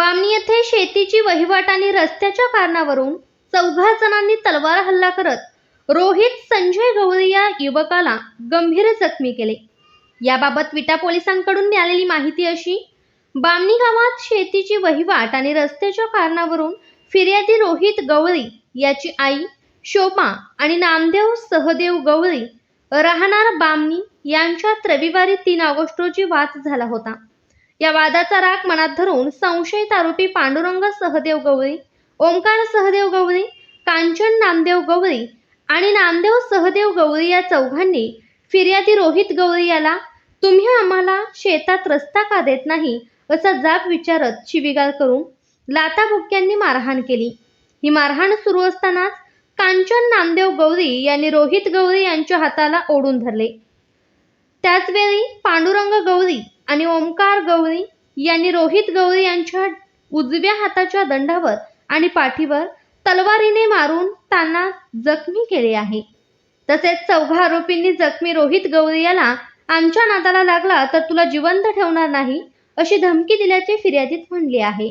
येथे शेतीची वहिवाट आणि रस्त्याच्या कारणावरून चौघा जणांनी तलवार हल्ला करत रोहित संजय गवळी या युवकाला गंभीर जखमी केले. याबाबत विटा पोलिसांकडून मिळालेली माहिती अशी बामणी गावात शेतीची वहिवाट आणि रस्त्याच्या कारणावरून फिर्यादी रोहित गवळी याची आई शोभा आणि नामदेव सहदेव गवळी राहणार बामणी यांच्यात रविवारी तीन ऑगस्ट रोजी वाद झाला होता. या वादाचा राग मनात धरून संशयित आरोपी पांडुरंग सहदेव गवळी ओंकार सहदेव गवळी कांचन नामदेव गवळी आणि नामदेव सहदेव गवळी या चौघांनी फिर्यादी रोहित गवळी याला तुम्ही आम्हाला शेतात रस्ता का देत नाही? असा जाब विचारत शिविगाळ करून लाताभुक्यांनी मारहाण केली. ही मारहाण सुरू असतानाच कांचन नामदेव गवळी यांनी रोहित गवळी यांच्या हाताला ओढून धरले. त्याचवेळी पांडुरंग आणि ओमकार गवळी यांनी रोहित गवळी यांच्या उजव्या हाताच्या दंडावर आणि पाठीवर तलवारीने मारून त्यांना जखमी केले आहे. तसेच चौघा आरोपींनी जखमी रोहित गवळी याला आमच्या नादाला लागला तर तुला जिवंत ठेवणार नाही अशी धमकी दिल्याचे फिर्यादीत म्हणले आहे.